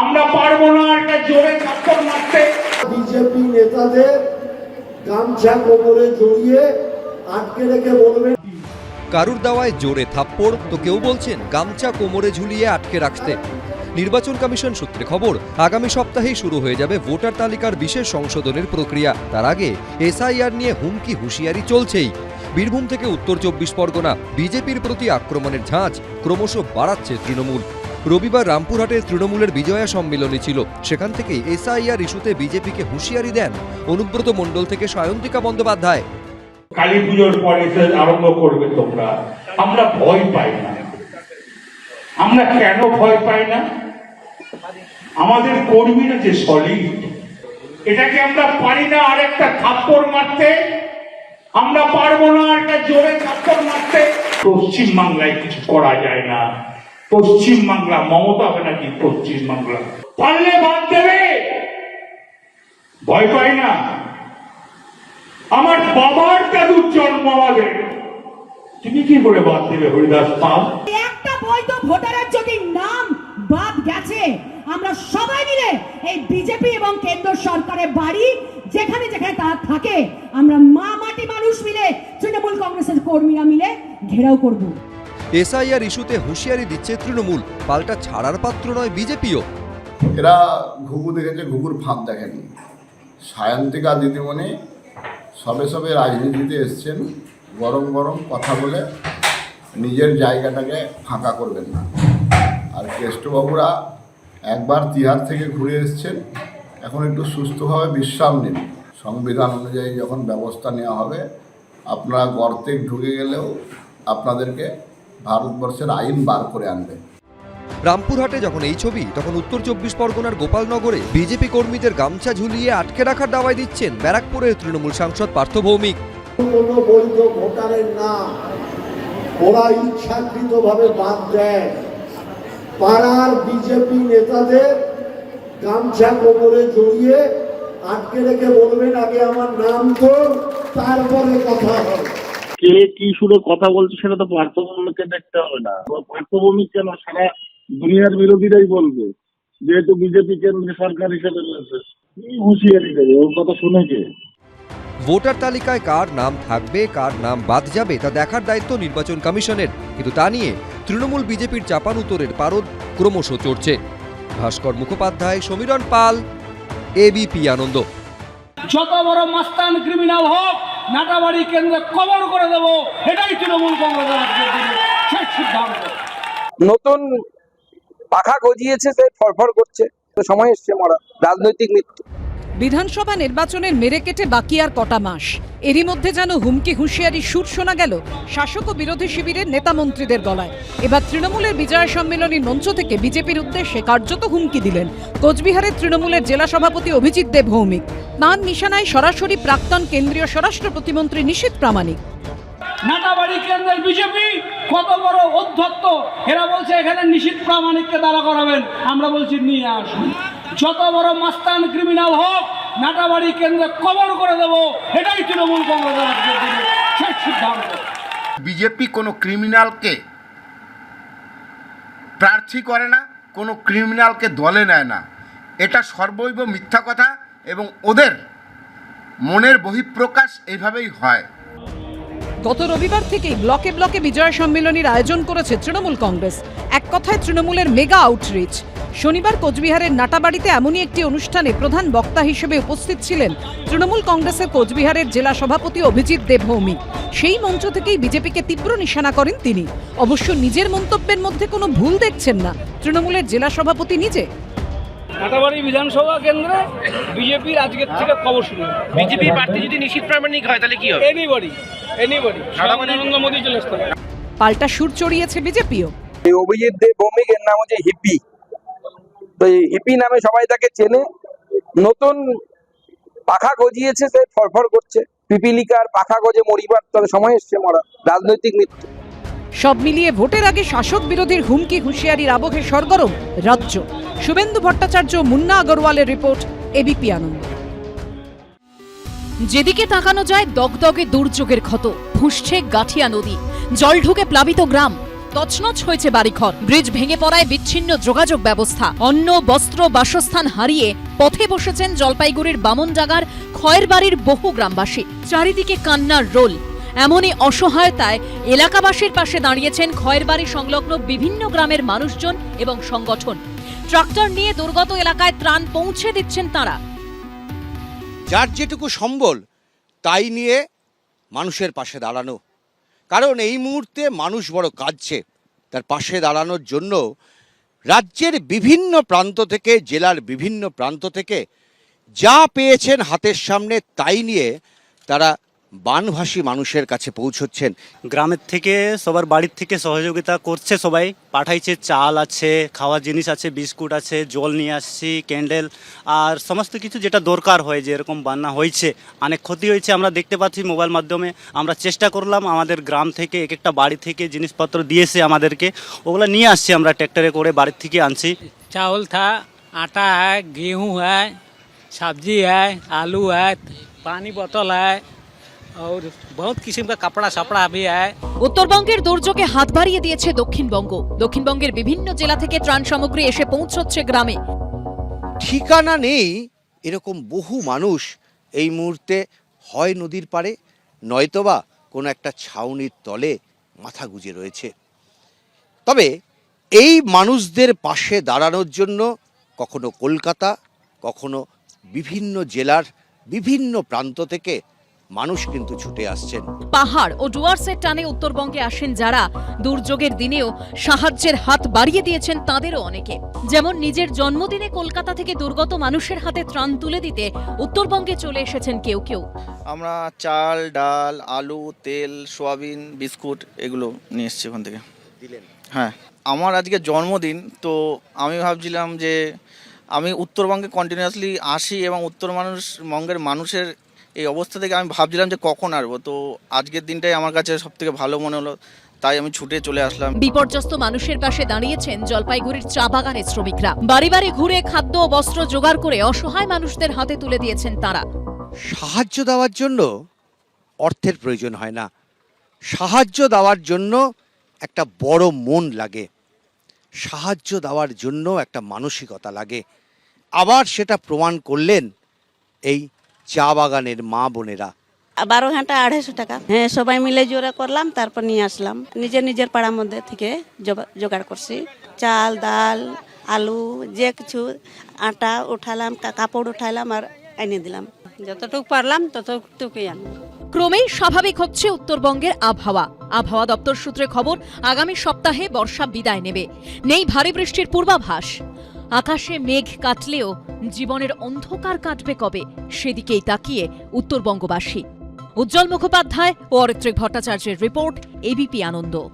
আমরা পারব না একটা জোরে থাপ্পড় মারতে। বিজেপি নেতাদের গামছা কোমরে জড়িয়ে আটকে রেখে বলবেন কারুর দাওয়ায় জোরে থাপ্পড় তো কেউ বলছেন গামছা কোমরে ঝুলিয়ে আটকে রাখতে। নির্বাচন কমিশন সূত্রে খবর আগামী সপ্তাহেই শুরু হয়ে যাবে ভোটার তালিকার বিশেষ সংশোধনের প্রক্রিয়া। তার আগে এসআইআর নিয়ে হুমকি হুঁশিয়ারি চলছেই। বীরভূম থেকে উত্তর চব্বিশ পরগনা বিজেপির প্রতি আক্রমণের ঝাঁজ ক্রমশ বাড়াচ্ছে তৃণমূল। রবিবার রামপুরহাটের তৃণমূলের বিজয়া সম্মেলনী ছিল। সেখান থেকেই এসআইআর ইস্যুতে বিজেপিকে হুঁশিয়ারি দেন অনুব্রত মণ্ডল থেকে সায়ন্তিকা বন্দ্যোপাধ্যায়। কালী পুজোর পরে আরম্ভ করবে তোমরা। আমরা ভয় পাই না। আমরা কেন ভয় পাই না? আমাদের কর্মীরা যে সলিড এটাকে আমরা পারি না আরেকটা থাপ্পড় মারতে। আমরা পারব না আর একটা জোরে থাপ্পড় মারতে। পশ্চিম বাংলায় কিছু করা যায় না। পশ্চিম বাংলা, মমতা ব্যানার্জি পশ্চিম বাংলা? পারলে বাদ দেবে। ভয় পাই না। আমার বাবার দাদুর জন্ম আমাদের তুমি কি করে বাদ দেবে, হরিদাস পাল? একটা ভোটারের যদি নাম বাদ গেছে, আমরা সবাই মিলে এই বিজেপি এবং কেন্দ্র সরকারের বাড়ি, যেখানে যেখানে তারা থাকে, আমরা মা মাটি মানুষ মিলে তৃণমূল কংগ্রেসের কর্মীরা মিলে ঘেরাও করব। এসআইআর ইস্যুতে হুঁশিয়ারি দিচ্ছে তৃণমূল। পাল্টা ছাড়ার পাত্র নয় বিজেপিও। এরা ঘুঘু দেখেছে, ঘুঘুর ফাঁদ দেখেনি। সায়ন্তিকা দিদিমণি সবে সবে রাজনীতিতে এসছেন, গরম গরম কথা বলে নিজের জায়গাটাকে ফাঁকা করবেন না। আর কেষ্টবাবুরা একবার তিহার থেকে ঘুরে এসছেন, এখন একটু সুস্থভাবে বিশ্রাম নিন। সংবিধান অনুযায়ী যখন ব্যবস্থা নেওয়া হবে, আপনারা গর্তে ঢুকে গেলেও আপনাদেরকে ভারতবর্ষের আইন বার করে আনবে। রামপুরহাটে যখন এই ছবি তখন উত্তর চব্বিশ পরগনার গোপালনগরে বিজেপি কর্মীদের গামছা ঝুলিয়ে আটকে রাখার দাওয়াই দিচ্ছেন ব্যারাকপুরের তৃণমূল সাংসদ পার্থ ভৌমিক। কোনো বৈধ ভোটারের নাম ওরা ইচ্ছাকৃতভাবে বাদ দেয়। পাড়ার বিজেপি নেতাদের গামছা কোমরে জড়িয়ে আটকে রেখে বলবেন আগে আমার নাম তোর তারপরে কথা হবে। কে কি সুরে কথা বলছে সেটা তো পার্থভূমিকে দেখতে হবে না। পার্থভূমি কেন সারা দুনিয়ার বিরোধীরাই বলবে যেহেতু বিজেপি কেন্দ্রে সরকার হিসেবে রয়েছে। কি হুঁশিয়ারি দেবে? ওর কথা শুনেছে ভোটার তালিকায় কার নাম থাকবে কার নাম বাদ যাবে তা দেখার দায়িত্ব নির্বাচন কমিশনের। কিন্তু তা নিয়ে তৃণমূল বিজেপির চাপান উত্তরের পারদ ক্রমশ চড়ছে। ভাস্কর মুখোপাধ্যায় সমীরণ পাল এবিপি আনন্দ। যত বড় মাস্তান ক্রিমিনাল হোক নাটাবাড়ি কেন্দ্রে কবর করে দেবো, এটাই তৃণমূল সিদ্ধান্ত। নতুন পাখা গজিয়েছে, সে ফরফর করছে। তো সময় এসছে মরা, রাজনৈতিক মৃত্যু বিধানসভা নির্বাচনের মেরে কেটে বাকি আর কটা মাস। এরই মধ্যে যেন হুমকি হুঁশিয়ারি সুর শোনা গেল শাসক ও বিরোধী শিবিরের নেতা মন্ত্রীদের গলায়। এবার তৃণমূলের বিজয় সম্মেলনীর মঞ্চ থেকে বিজেপির উদ্দেশ্যে কার্যত হুমকি দিলেন কোচবিহারের তৃণমূলের জেলা সভাপতি অভিজিৎ দেব ভৌমিক। তাঁর নিশানায় সরাসরি প্রাক্তন কেন্দ্রীয় স্বরাষ্ট্র প্রতিমন্ত্রী নিশীত প্রামাণিক। বিজেপি কত বড় অধ্যত্ত এরা বলছে এখানে নিশীত প্রামাণিককে দাঁড়া করাবেন। আমরা বলছি নিয়ে আসুন। যত বড় মাস্তান ক্রিমিনাল হোক নাটাবাড়ি কেন্দ্রে কবর করে দেবো এটাই তৃণমূল কংগ্রেসের আজকের দিনের শেষ সিদ্ধান্ত। বিজেপি কোনো ক্রিমিনালকে প্রার্থী করে না কোনো ক্রিমিনালকে দলে নেয় না। এটা সর্বৈব মিথ্যা কথা এবং ওদের মনের বহিঃপ্রকাশ এইভাবেই হয়। গত রবিবার থেকেই ব্লকে ব্লকে বিজয় সম্মেলনীর আয়োজন করেছে তৃণমূল কংগ্রেস। এক কথায় তৃণমূলের মেগা আউটরিচ শনিবার কোচবিহারের নাটাবাড়িতে এমনই একটি অনুষ্ঠানে প্রধান বক্তা হিসেবে উপস্থিত ছিলেন তৃণমূল কংগ্রেসের কোচবিহারের জেলা সভাপতি অভিজিৎ দেব ভৌমিক সেই মঞ্চ থেকেই বিজেপিকে তীব্র নিশানা করেন তিনি। অবশ্য নিজের মন্তব্যের মধ্যে কোনো ভুল দেখছেন না তৃণমূলের জেলা সভাপতি নিজে। নাটাবাড়ি বিধানসভা কেন্দ্রে বিজেপির আজকের থেকে কবর শুরু বিজেপি প্রার্থী যদি নিশীত প্রামাণিক হয় তাহলে কি হবে? এনিবডি এনিবডি নরেন্দ্র মোদী চলে আসতে পাল্টা সুর চড়িয়েছে বিজেপিও। এই অভিজিৎ দেব ভৌমিক এর নাম হচ্ছে হিপি। তো হিপি নামে সবাই তাকে চেনে। নতুন পাখা গজিয়েছে সে ফরফর করছে। পিপিলিকার পাখা গজে মরিবার তবে সময় এসছে মরা রাজনৈতিক মৃত্যু সব মিলিয়ে ভোটের আগে শাসক বিরোধীর হুমকি হুঁশিয়ারির আবহে সরগরম রাজ্য। শুভেন্দু ভট্টাচার্য মুন্না আগরওয়ালের রিপোর্ট এবিপি আনন্দ। যেদিকে তাকানো যায় দগদগে দুর্যোগের ক্ষত ফুসছে গাঠিয়া নদী। জল ঢুকে প্লাবিত গ্রাম। তছনছ হয়েছে বাড়িঘর। ব্রিজ ভেঙে পড়ায় বিচ্ছিন্ন যোগাযোগ ব্যবস্থা। অন্ন, বস্ত্র, বাসস্থান হারিয়ে পথে বসেছেন জলপাইগুড়ির বামনডাঙ্গার খয়ের বাড়ির বহু গ্রামবাসী। চারিদিকে কান্নার রোল। এমনই অসহায়তায় এলাকাবাসীর পাশে দাঁড়িয়েছেন খয়েরবাড়ি সংলগ্ন বিভিন্ন গ্রামের মানুষজন এবং সংগঠন। ট্রাক্টর নিয়ে দুর্গত এলাকায় ত্রাণ পৌঁছে দিচ্ছেন তারা। যার যেটুকু সম্বল, তাই নিয়ে মানুষের পাশে দাঁড়ানো। কারণ এই মুহূর্তে মানুষ বড় কাঁদছে। তার পাশে দাঁড়ানোর জন্য রাজ্যের বিভিন্ন প্রান্ত থেকে, জেলার বিভিন্ন প্রান্ত থেকে যা পেয়েছেন হাতের সামনে তাই নিয়ে তারা বানভাসী মানুষের কাছে পৌঁছচ্ছেন। গ্রামের থেকে সবার বাড়ির থেকে সহযোগিতা করছে সবাই। পাঠাইছে চাল আছে খাওয়ার জিনিস আছে বিস্কুট আছে জল নিয়ে আসছি ক্যান্ডেল আর সমস্ত কিছু যেটা দরকার হয় যে এরকম বান্না হয়েছে। অনেক ক্ষতি হয়েছে আমরা দেখতে পাচ্ছি মোবাইল মাধ্যমে। আমরা চেষ্টা করলাম আমাদের গ্রাম থেকে এক একটা বাড়ি থেকে জিনিসপত্র দিয়েছে আমাদেরকে। ওগুলো নিয়ে আসছি আমরা ট্র্যাক্টরে করে বাড়ির থেকে আনছি। চাউল থা আটা হ্যাঁ গেহু হ্যাঁ সবজি হ্যাঁ আলু হ্যাঁ পানি বোতল হ্যাঁ और बहुत किस्म का कपड़ा सपड़ा भी है উত্তরবঙ্গের দুর্যোগে হাত বাড়িয়ে দিয়েছে দক্ষিণবঙ্গ দক্ষিণবঙ্গের বিভিন্ন জেলা থেকে ত্রাণ সামগ্রী এসে পৌঁছচ্ছে গ্রামে ঠিকানা নেই এরকম বহু মানুষ এই মুহূর্তে হয় নদীর পাড়ে নয়তোবা কোনো একটা ছাউনির তলে মাথা গুজে রয়েছে তবে এই মানুষদের পাশে দাঁড়ানোর জন্য কখনো কলকাতা কখনো বিভিন্ন জেলার বিভিন্ন প্রান্ত থেকে মানুষ কিন্তু ছুটে আসছেন। পাহাড় ও ডুয়ার্সের টানে উত্তরবঙ্গে আসেন যারা। দুর্যোগের দিনেও সাহায্যের হাত বাড়িয়ে দিয়েছেন তাদেরও অনেকে। যেমন নিজের জন্মদিনে কলকাতা থেকে দুর্গত মানুষের হাতে ত্রাণ তুলে দিতে উত্তরবঙ্গে চলে এসেছেন কেউ কেউ। আমরা চাল ডাল আলু তেল সোয়াবিন বিস্কুট এগুলো নিয়ে এসেছি ওখান থেকে। দিলেন? হ্যাঁ আমার আজকে জন্মদিন তো আমি ভাবছিলাম যে আমি উত্তরবঙ্গে কন্টিনিউয়াসলি আসি এবং উত্তর মানুষ বঙ্গের মানুষের এই অবস্থা থেকে আমি ভাবছিলাম যে কখন আসব। তো আজকের দিনটাই আমার কাছে সব থেকে ভালো মনে হলো তাই আমি ছুটে চলে আসলাম। বিপর্যস্ত মানুষের পাশে দাঁড়িয়েছেন জলপাইগুড়ির চা বাগানের শ্রমিকরা। বাড়ি বাড়ি ঘুরে খাদ্য ও বস্ত্র জোগাড় করে অসহায় মানুষদের হাতে তুলে দিয়েছেন তারা। সাহায্য দেওয়ার জন্য অর্থের প্রয়োজন হয় না। সাহায্য দেওয়ার জন্য একটা বড় মন লাগে। সাহায্য দেওয়ার জন্য একটা মানসিকতা লাগে। আবার সেটা প্রমাণ করলেন এই চা বাগানের মা বোনেরা। বারো ঘণ্টা আড়াইশো টাকা। হ্যাঁ সবাই মিলে জোরে করলাম তারপর নিয়ে আসলাম। নিজের নিজের পাড়ার মধ্যে থেকে জোগা- জোগাড় করছি। চাল ডাল আলু যে কিছু আটা উঠালাম কাপড় উঠালাম আর এনে দিলাম। যতটুকু পারলাম ততটুকুই আনলাম ক্রমেই স্বাভাবিক হচ্ছে উত্তরবঙ্গের আবহাওয়া। আবহাওয়া দপ্তর সূত্রে খবর আগামী সপ্তাহে বর্ষা বিদায় নেবে। নেই ভারী বৃষ্টির পূর্বাভাস। আকাশে মেঘ কাটলেও জীবনের অন্ধকার কাটবে কবে সেদিকেই তাকিয়ে উত্তরবঙ্গবাসী। উজ্জ্বল মুখোপাধ্যায় ও অরিত্রিক ভট্টাচার্যের রিপোর্ট এবিপি আনন্দ।